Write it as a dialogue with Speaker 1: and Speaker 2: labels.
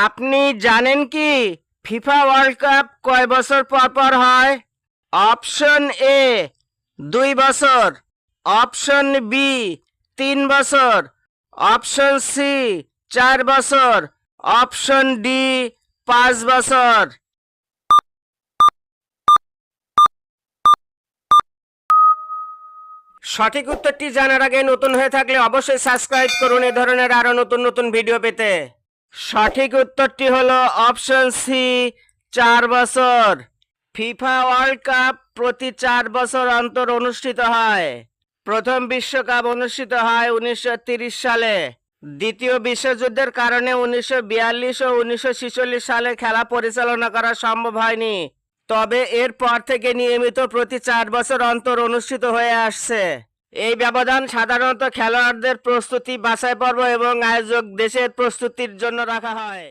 Speaker 1: আপনি জানেন কি? ফিফা ওয়ার্ল্ড কাপ কয় বছর পর পর হয়? অপশন এ, দুই বছর। অপশন বি, তিন বছর। অপশন সি, চার বছর। অপশন ডি, পাঁচ বছর। সঠিক উত্তরটি জানার আগে নতুন হয়ে থাকলে অবশ্যই সাবস্ক্রাইব করুন। এ ধরনের আরও নতুন নতুন ভিডিও পেতে। সঠিক উত্তরটি হলো অপশন সি, চার বছর। ফিফা ওয়ার্ল্ড কাপ প্রতি চার বছর অন্তর অনুষ্ঠিত হয়। প্রথম বিশ্বকাপ অনুষ্ঠিত হয় উনিশশো সালে। দ্বিতীয় বিশ্বযুদ্ধের কারণে উনিশশো বিয়াল্লিশ ও উনিশশো সালে খেলা পরিচালনা করা সম্ভব হয়নি। তবে এরপর থেকে নিয়মিত প্রতি চার বছর অন্তর অনুষ্ঠিত হয়ে আসছে। এই ব্যবধান সাধারণত খেলোয়াড়দের প্রস্তুতি বাছাই পর্ব এবং আয়োজক দেশের প্রস্তুতির জন্য রাখা হয়।